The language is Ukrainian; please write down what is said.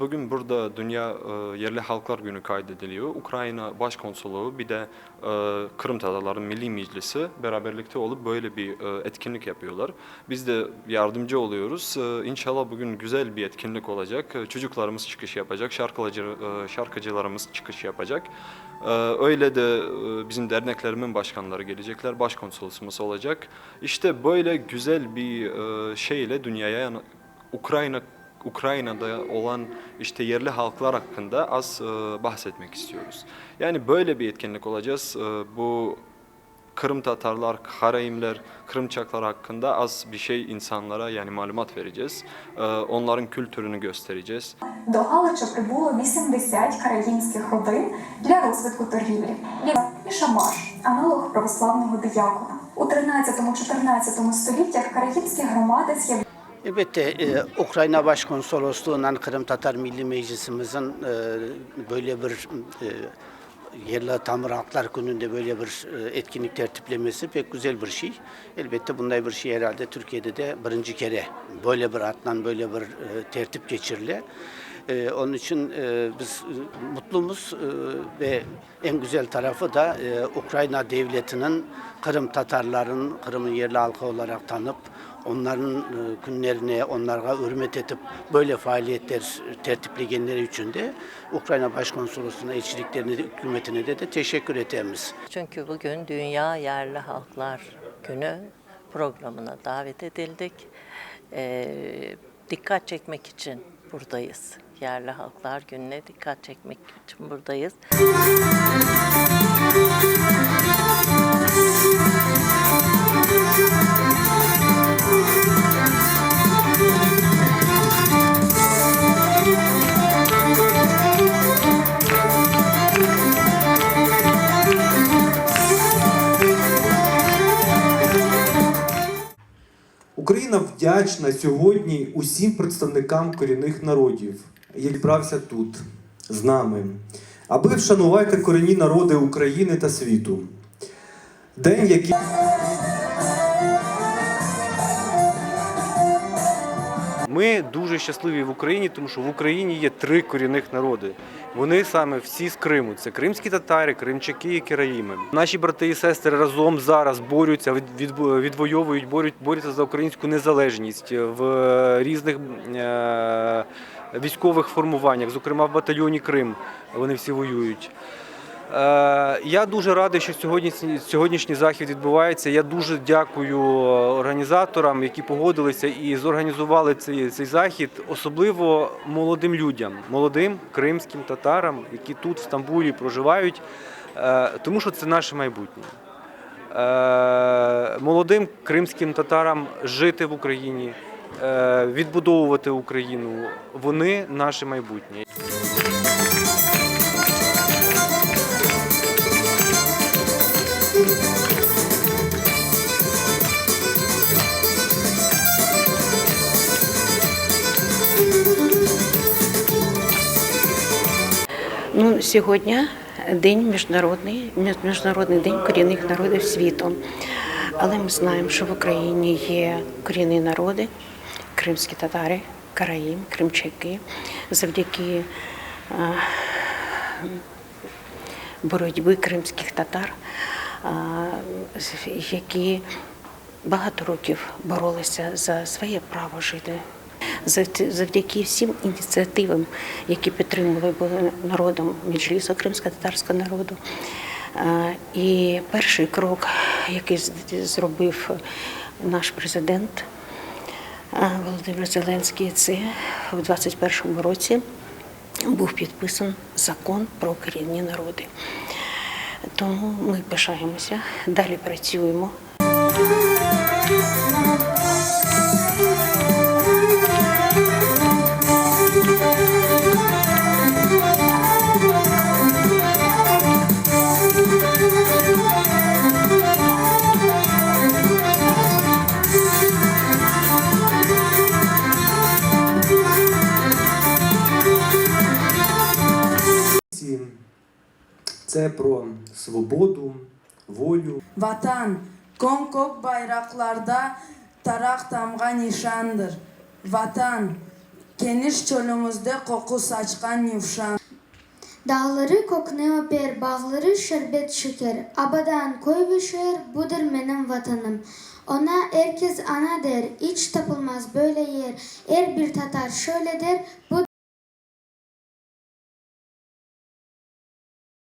bugün burada Dünya e, Yerli Halklar Günü kaydediliyor. Ukrayna Başkonsoloğu bir de e, Kırım Tatarların Milli Meclisi beraberlikte olup böyle bir e, etkinlik yapıyorlar. Biz de yardımcı oluyoruz. İnşallah bugün güzel bir etkinlik olacak. Çocuklarımız çıkış yapacak, şarkıcı, şarkıcılarımız çıkış yapacak. Öyle de bizim derneklerimin başkanları gelecekler, başkonsolosumuz olacak. İşte böyle güzel bir şeyle dünyaya Ukrayna Ukrayna'da olan işte yerli halklar hakkında az e, bahsetmek istiyoruz. Yani böyle bir etkinlik olacağız. E, bu Kırım Tatarlar, Karayimler, Kırımçaklar hakkında az bir şey insanlara yani malumat vereceğiz. E, onların kültürünü göstereceğiz. До Галича прибуло 80 караїмських родин для розвитку торгівлі. Ліва і шамаш, аналог православного диякона. У 13-14 століттях караїмські громади з'явилися Elbette e, Ukrayna Başkonsolosluğu'ndan Kırım Tatar Milli Meclisimizin e, böyle bir e, yerli tamir haklar gününde böyle bir e, etkinlik tertiplemesi pek güzel bir şey. Elbette bunda bir şey herhalde Türkiye'de de birinci kere böyle bir atlan böyle bir e, tertip geçirili. E, onun için e, biz e, mutlumuz e, ve en güzel tarafı da e, Ukrayna devletinin Kırım Tatarların Kırım'ın yerli halkı olarak tanıp onların e, günlerine onlara hürmet edip böyle faaliyetler tertipleyenleri için de Ukrayna Başkonsolosluğu'na elçiliklerine de hükümetine de, de teşekkür ederiz. Çünkü bugün Dünya Yerli Halklar Günü programına davet edildik. Ee, dikkat çekmek için buradayız. Yerli Halklar Günü'ne dikkat çekmek için buradayız. Україна вдячна сьогодні усім представникам корінних народів, які зібрався тут з нами, аби вшанувати корінні народи України та світу. День, який Ми дуже щасливі в Україні, тому що в Україні є три корінних народи. Вони саме всі з Криму. Це кримські татари, кримчаки і кераїми. Наші брати і сестри разом зараз борються, від- від- відвоюють, борють, борються за українську незалежність в різних е, військових формуваннях, зокрема в батальйоні Крим. Вони всі воюють. Е, Я дуже радий, що сьогоднішній, сьогоднішній захід відбувається. Я дуже дякую організаторам, які погодилися і зорганізували цей, цей захід, особливо молодим людям, молодим кримським татарам, які тут в Стамбулі проживають, е, тому що це наше майбутнє. Е, Молодим кримським татарам жити в Україні, е, відбудовувати Україну. Вони наше майбутнє. Ну, сьогодні день міжнародний, міжнародний день корінних народів світу. Але ми знаємо, що в Україні є корінні народи, кримські татари, караїм, кримчаки. Завдяки е, боротьби кримських татар, які багато років боролися за своє право жити. Завд- Завдяки всім ініціативам, які підтримували народом Меджлісу, кримсько-татарського народу. І перший крок, який зробив наш президент Володимир Зеленський, це в 2021 році був підписан закон про корінні народи. Тому ми пишаємося, далі працюємо. це про свободу, волю, Vatan kon kok bayraklarda tarak tamga nişandır. Vatan geniş çölümüzde koku saçkan yuvşan. Dağları kokne öper, bağları şerbet şeker. Abadan koy ve şehir, budur benim vatanım. Ona herkes ana der, hiç tapılmaz böyle yer. Er bir Tatar şöyle der, budur